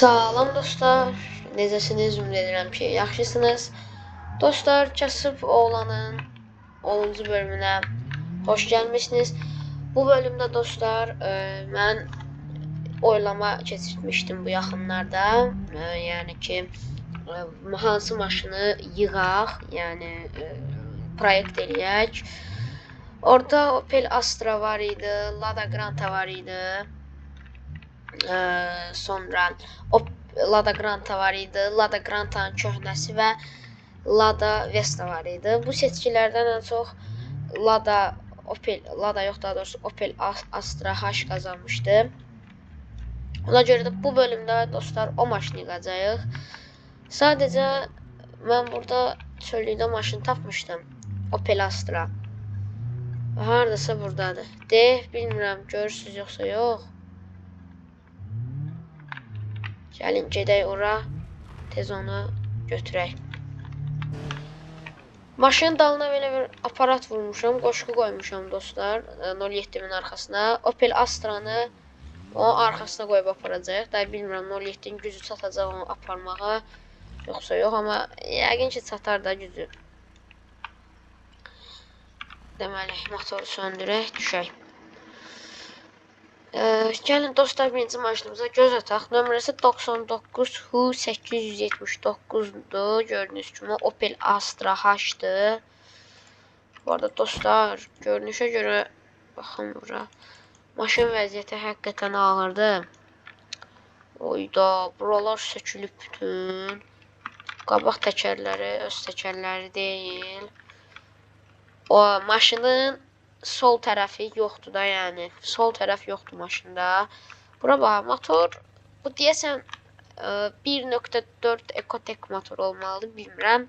Salam dostlar. Necəsiniz? Ümid edirəm ki, yaxşısınız. Dostlar, Kasıb Oğlanın 10-cu bölümünə xoş gəlmisiniz. Bu bölümdə dostlar, e, mən oylama keçirmişdim bu yaxınlarda. E, yəni ki, e, hansı maşını yığaq, yəni e, proyekt eləyək. Orada Opel Astra var idi, Lada Granta var idi. Ee, sonra o Lada Granta var idi. Lada Granta'nın köhnəsi və Lada Vesta var idi. Bu seçkilərdən ən çox Lada Opel Lada yox daha doğrusu Opel As- Astra H qazanmışdı. Ona görə də bu bölümdə dostlar o maşını yığacağıq. Sadəcə mən burada çöllükdə maşın tapmışdım. Opel Astra. Hardasa burdadır. De, bilmirəm, görürsüz yoxsa yox. Gəlin gedək ora. Tez onu götürək. Maşının dalına belə bir aparat vurmuşam, qoşqu qoymuşam dostlar, e, 07-min arxasına. Opel Astra'nı onun arxasına qoyub aparacağıq. Da bilmirəm 07-nin gücü çatacaq onu aparmağa yoxsa yox, amma yəqin ki çatar da gücü. Deməli, motoru söndürək, düşək. Ee, gəlin dostlar birinci maşınımıza göz ataq. Nömrəsi 99 HU 879-dur. Gördüyünüz kimi Opel Astra H-dır. Bu arada dostlar, görünüşə görə baxın bura. Maşın vəziyyəti həqiqətən ağırdır. Oyda, buralar sökülüb bütün. Qabaq təkərləri öz təkərləri deyil. O maşının sol tərəfi yoxdur da, yəni sol tərəf yoxdur maşında. Bura bax, motor bu deyəsən e, 1.4 Ecotec motor olmalıdır, bilmirəm.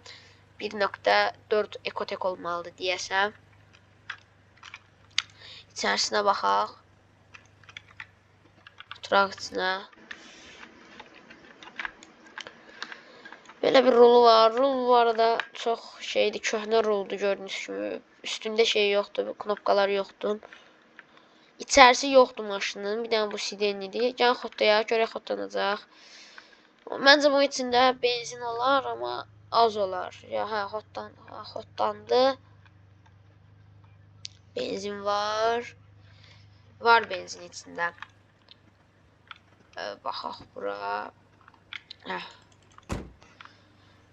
1.4 Ecotec olmalıdır deyəsən. İçərisinə baxaq. Oturaq içinə. Belə bir rulu var. Rul bu arada çox şeydir, köhnə ruldur gördüyünüz kimi. Üstündə şey yoxdur, knopkalar yoxdur. İçərisi yoxdur maşının. Bir dənə bu sidenlidir. Gəlin xotlayaq, görək xotlanacaq. Məncə bunun içində benzin olar, amma az olar. Ya hə, xotdan, hə, xotlandı. Benzin var. Var benzin içində. Ee, baxaq bura. Hə.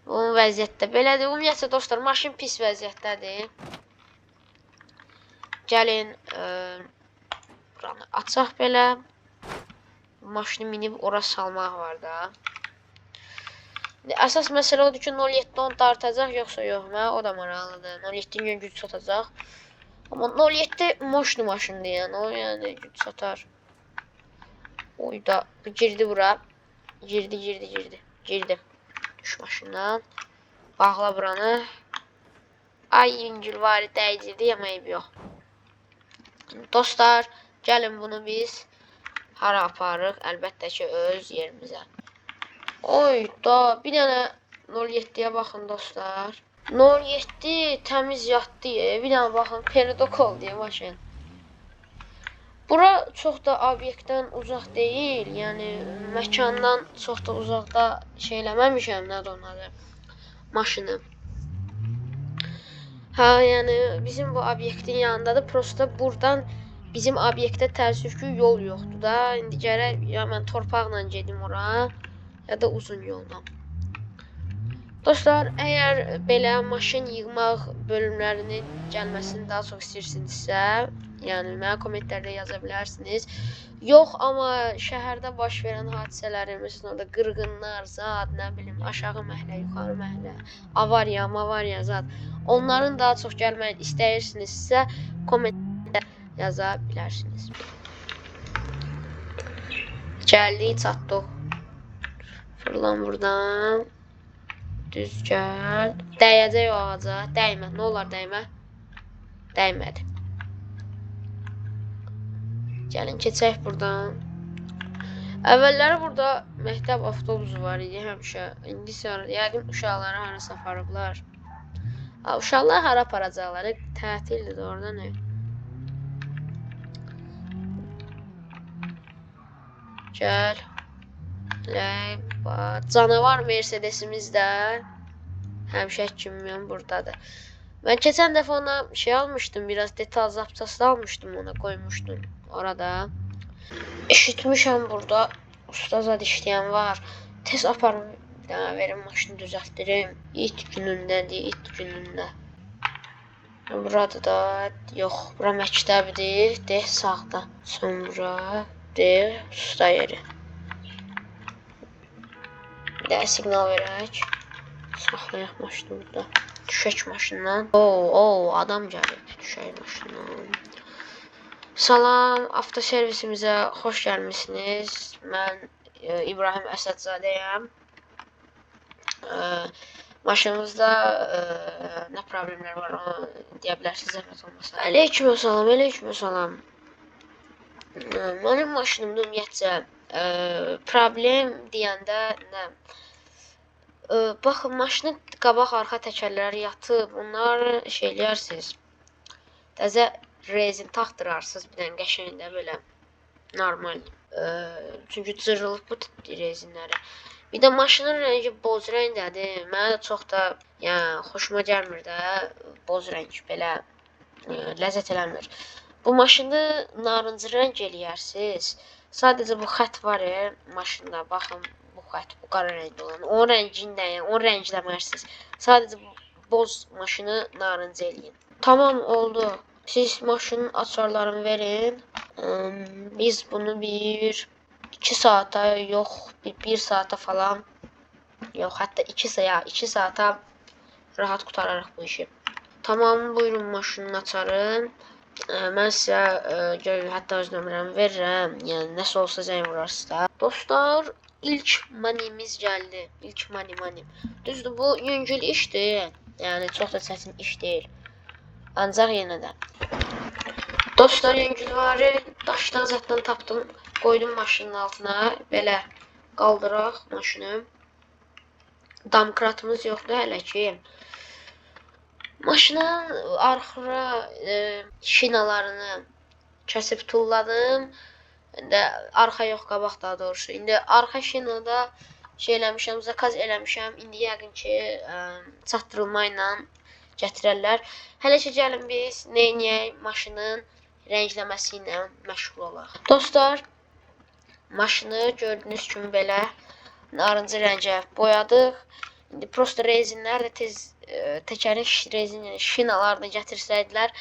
Onun vəziyyətdə belədir. Ümumiyyətlə dostlar, maşın pis vəziyyətdədir. Gəlin, ə, buranı açaq belə. Maşını minib ora salmaq var da. Əsas məsələ odur ki, 07 10 dartacaq yoxsa yox, mənə o da maraqlıdır. 07 gün güc satacaq. Amma 07 moşlu maşındır yəni, o yəni güc satar. Oyda girdi bura. Girdi, girdi, girdi. Girdi. Düş maşından. Bağla buranı. Ay yüngül var dəydirdi, eybi yox. Dostlar, gəlin bunu biz hara aparırıq? Əlbəttə ki, öz yerimizə. Oy da bir dənə 07-yə baxın dostlar. 07 təmiz yatdı. ya. Bir dənə baxın, peridok oldu ya maşın. Bura çox da obyektdən uzaq deyil. Yəni məkandan çox da uzaqda şey eləməmişəm, nədir onun adı? Maşını. Ha, yəni bizim bu obyektin yanındadır. Prosta buradan bizim obyektə təəssüf ki, yol yoxdur da. İndi gərək ya mən torpaqla gedim ora, ya da uzun yolla. Dostlar, əgər belə maşın yığmaq bölümlərinin gəlməsini daha çox istəyirsinizsə, yəni mənə kommentlərdə yaza bilərsiniz. Yox, amma şəhərdə baş verən hadisələrin, məsələn, orada qırğınlar, zad, nə bilim, aşağı məhəllə, yuxarı məhəllə, avariya, mavariya, zad. Onların daha çox gəlməyini istəyirsinizsə, kommentlərdə yaza bilərsiniz. Gəldik, çatdıq. Fırlan buradan. Düz gəl. Dəyəcək o ağaca. Dəymə. Nə olar dəymə? Dəymədi. Gəlin keçək buradan. Əvvəlləri burada məktəb avtobusu var idi həmişə. İndi isə yəqin uşaqları harasa aparıblar. Ha, uşaqlar hara aparacaqlar? Tətildir orada nə? Gəl. Bax. Canavar Mercedesimiz də həmişə kimi burdadır. Ben geçen defa ona şey almıştım biraz detal zaptası almıştım ona koymuştum orada. Eşitmişəm burada usta zad işleyen var. Tez aparım bir dənə verim maşını düzəltdirim. İt günündədir, it günündə. Burada da yox, bura məktəbdir, de sağda. Sonra de usta yeri. Bir də siqnal verək. Saxlayaq maşını burada. Düşək maşından. Oo, oo, adam gəlib. Düşək maşından. Salam, avtoservisimizə xoş gəlmisiniz. Mən e, İbrahim Əsədzadəyəm. E, maşınımızda e, nə problemlər var, onu deyə bilərsiniz zəhmət olmasa. Əleyküm salam, əleyküm salam. E, Mənim maşınımda ümumiyyətcə e, problem deyəndə nə? Baxın, maşının qabaq arxa təkərləri yatıb, onları şey eləyərsiniz. Təzə rezin taxdırarsınız bir dənə qəşəngdə belə normal. E, çünki cırılıb bu rezinləri. Bir də maşının rəngi boz rəngdədir. Mənə də çox da yəni xoşuma gəlmir də boz rəng belə e, ləzzət eləmir. Bu maşını narıncı rəng eləyərsiniz. Sadəcə bu xətt var ya maşında. Baxın bu xətt, bu qara rəngli olan. O rəngində, yəni o rəngləmərsiniz. Sadəcə bu boz maşını narıncı eləyin. Tamam oldu. Siz maşının açarlarını verin. Biz bunu bir 2 saata yox, bir, bir saata falan yox, hətta 2 saat, 2 saata rahat qutararıq bu işi. Tamam, buyurun maşının açarın. Mən sizə ə, görün, hətta öz nömrəmi verirəm. Yəni nəsə olsa zəng vurarsınız da. Dostlar, ilk manimiz gəldi. İlk mani mani. Düzdür, bu yüngül işdir. Yəni çox da çətin iş deyil. Ancaq yenə də. Dostlar, yüngülvari daşdan zətdən tapdım. Qoydum maşının altına. Belə qaldıraq maşını. Damkratımız yoxdur hələ ki. Maşının arxa e, şinalarını kəsib tulladım. İndi arxa yox, qabaq daha doğrusu. İndi arxa şinada şey eləmişəm, zakaz eləmişəm. İndi yəqin ki, ə, çatdırılma ilə gətirərlər. Hələ ki gəlin biz neyniyək maşının rəngləməsi ilə məşğul olaq. Dostlar, maşını gördüyünüz kimi belə narıncı rəngə boyadıq. İndi prosta rezinlər də tez e, təkərin rezin şinalarını gətirsəydilər,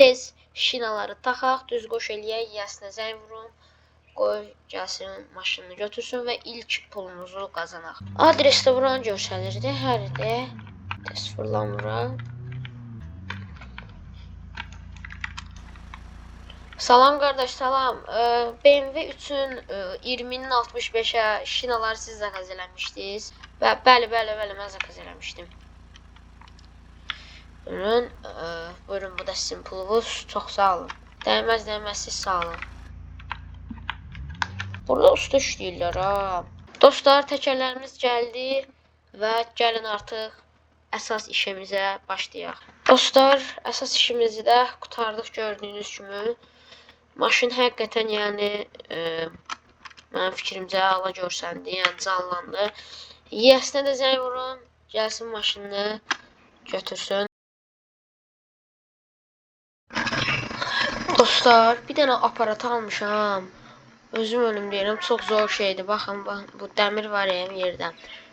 tez şinaları taxaq, düz qoş eləyək, yəsinə zəng vurun. Qoy gəlsin maşınını götürsün və ilk pulumuzu qazanaq. Adresdə buranı göstərirdi. Hərdə bura. Salam qardaş, salam. Ee, BMW üçün e, 20-nin 65-ə şinaları siz zakaz eləmişdiniz. Və bəli, bəli, bəli, mən zakaz eləmişdim. Buyurun, e, buyurun bu da sizin pulunuz. Çox sağ olun. Dəyməz, dəyməz, siz sağ olun. Burada usta işləyirlər ha. Dostlar, təkərlərimiz gəldi və gəlin artıq əsas işimizə başlayaq. Dostlar, əsas işimizi də qutardıq gördüyünüz kimi. Maşın həqiqətən yəni e, mənim fikrimcə ala görsəndi, yəni canlandı. Yəsinə də zəng vurun, gəlsin maşını götürsün. Dostlar, bir dənə aparat almışam. Özüm ölüm deyirəm, çox zor şeydir. Baxın, bax, bu dəmir var ya yerdə.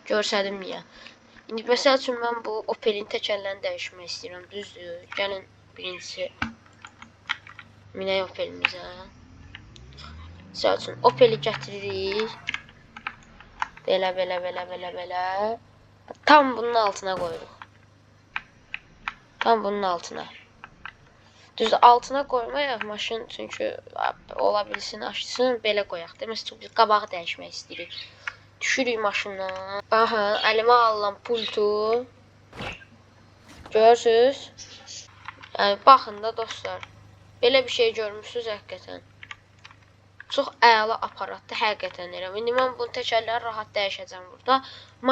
Görsədim niyə. İndi məsəl üçün mən bu Opel'in təkərlərini dəyişmək istəyirəm. Düzdür. Gəlin birincisi minək Opel'imizə. Məsəl üçün Opel'i gətiririk. Belə, belə, belə, belə, belə. Tam bunun altına qoyuruq. Tam bunun altına. Düz altına qoymayaq maşın çünki a- ola bilsin açsın belə qoyaq. Deməsə çox qabağı dəyişmək istəyirik. Düşürük maşından. Baxın, əlimə alınan pultu. Görürsüz? Yəni baxın da dostlar. Belə bir şey görmüsüz həqiqətən. Çox əla aparatdır həqiqətən elə. İndi mən bu təkərləri rahat dəyişəcəm burada.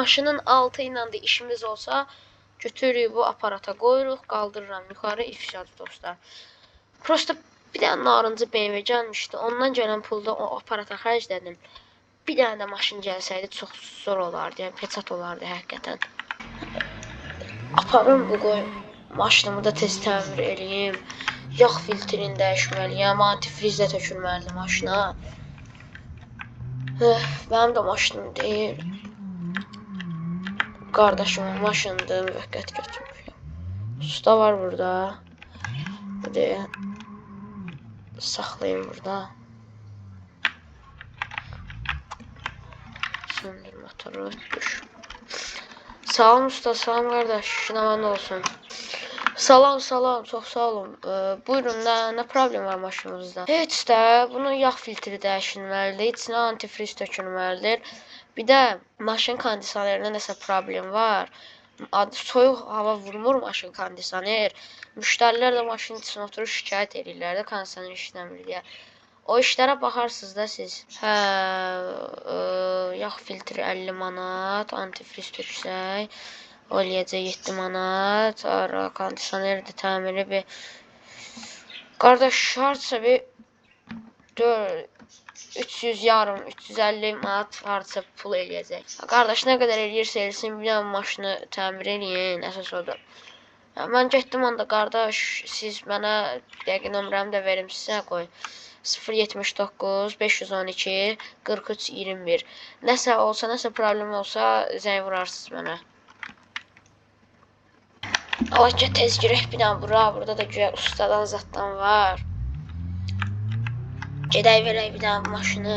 Maşının altı ilə də işimiz olsa götürürük bu aparata qoyuruq, qaldırıram yuxarı ifşadır dostlar. Prosta bir dənə narıncı BMW gəlmişdi. Ondan gələn pulda o aparata xərclədim. bir dənə də maşın gəlsəydi çox zor olardı. Yəni peçat olardı həqiqətən. Aparım bu qoy maşınımı da tez təmir eləyim. Yağ filtrini dəyişməliyəm, antifriz də tökülməlidir maşına. Eh, Mənim də maşınım deyil. Qardaşımın maşınıdır, müvəqqət götürmüşəm. Usta var burada. Bir de saklayayım burada. Söndür motoru. Dur. Sağ olun usta, sağ olun kardeş. Şınavan olsun. Salam salam, çok sağ olun. Ee, buyurun, ne, ne problem var maşınımızda? Heç də, bunun yağ filtri dəyişilməlidir, içinə antifriz tökülməlidir. Bir də maşın kondisionerində nəsə problem var. Soyuq hava vurmur maşın kondisioner. Müştərilər də maşının içinə oturub şikayət edirlər də kondisioner işləmir deyə. O işlərə baxarsınız da siz. Hə, ə, yağ filtri 50 manat, antifriz töksək, o eləyəcək 7 manat, ara kondisioner də təmiri bir Qardaş harca bir 4 300 yarım, 350 manat harca pul eləyəcək. Qardaş nə qədər eləyirsə eləsin, bir dənə maşını təmir eləyin, əsas odur. Ya, Mən getdim onda qardaş, siz mənə dəqiq nömrəmi də verim sizə qoy. 079 512 43 21. Nəsə olsa, nəsə problem olsa zəng vurarsınız mənə. Ki tez girək bir dənə bura. Burada da güya ustadan zatdan var. Gedək verək bir dənə maşını.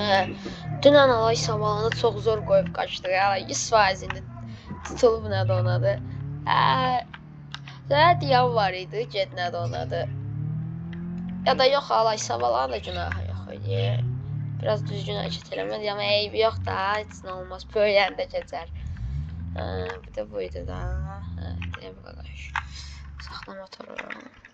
Dünən alay samalını çox zor qoyub qaçdıq. Ya 100% indi tutulub nədir onadı. Hə. Sənə deyən var idi, get nədir onadı. Ya da yox alay savalan da günahı yox idi. Biraz düzgün hərəkət eləmədi, amma eybi yox da, heç nə olmaz. Böyüyəndə keçər. Hə, bir də buydu da. Hə, deyə bu qardaş. Saxla motoru.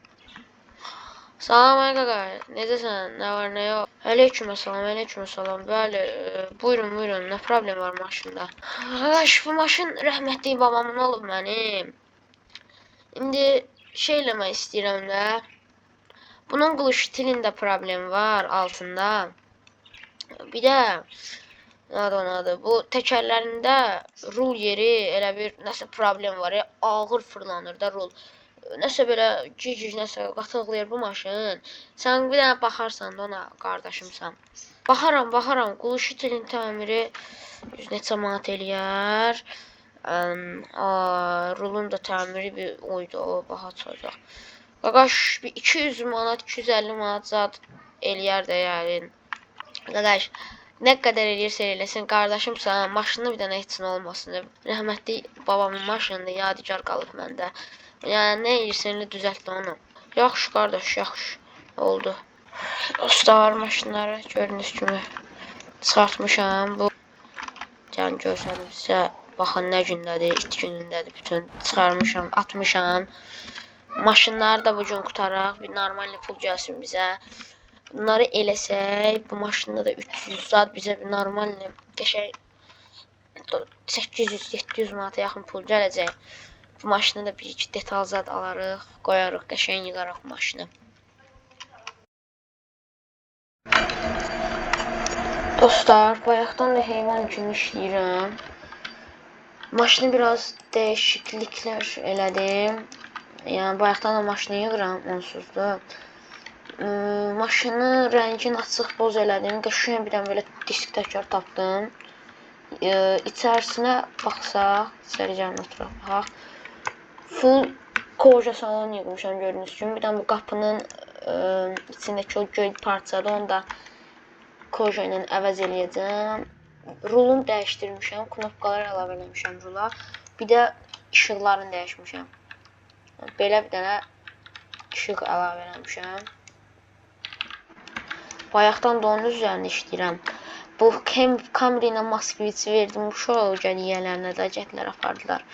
Salam ay qaqa, necəsən? Nə var, nə yox? Aleyküm salam, aleyküm salam. Bəli, e, buyurun, buyurun. Nə problem var maşında? Qardaş, bu maşın rəhmətli babamın olub mənim. İndi şey eləmək istəyirəm də. Bunun qılış tilində problem var altında. Bir nədir onun adı? Bu təkərlərində rul yeri elə bir nəsə problem var. Ya, ağır fırlanır da rul. Nəsə belə gic nəsə qatıqlayır bu maşın. Sən bir dənə baxarsan da ona qardaşımsan. Baxaram, baxaram. Qılış tilin təmiri 100 neçə manat eləyər. A, rulun da təmiri bir oydu, o baha çıxacaq. Qaqaş bir 200 manat, 250 manat zat eləyər də yəni. Qaqaş nə qədər eləyirsə eləsin, qardaşımsan, maşını bir dənə heç olmasın. Rəhmətli babamın maşınında yadigar qalıb məndə. Eləyirsən elə düzəlt də onu. Yaxşı qardaş, yaxşı. Oldu. Usta var maşınları gördüyünüz kimi çıxartmışam. Bu yəni görsənim sizə baxın nə gündədir, it günündədir. Bütün çıxarmışam, atmışam. Maşınları da bu gün qutaraq. Bir normal pul gəlsin bizə. Bunları eləsək, bu maşında da 300 zat bizə bir normal qəşəng 800-700 manata yaxın pul gələcək. Bu maşını da bir iki detal zat alarıq, qoyarıq, qəşəng yığarıq maşını. Dostlar, bayaqdan da heyvan kimi işləyirəm. Maşını biraz dəyişikliklər elədim. Yəni bayaqdan da maşını yığıram onsuz da. Iı, maşını rəngini açıq boz elədim. Qəşəng bir dənə belə disk təkər tapdım. Iı, içərisinə baxsaq, içəri gəlin oturaq baxaq. Full koja salon yığmışam gördüyünüz kimi. Bir dənə bu qapının ıı, içindəki o göy parçadır, onu da koja ilə əvəz eləyəcəm. Rulunu dəyişdirmişəm, knopkalar əlavə eləmişəm rula. Bir də işıqlarını dəyişmişəm. Belə bir dənə işıq əlavə eləmişəm. Bayaqdan da onun üzərində işləyirəm. Bu Camry ilə Moskvich verdim uşaq gəliyələrinə də cətlər apardılar.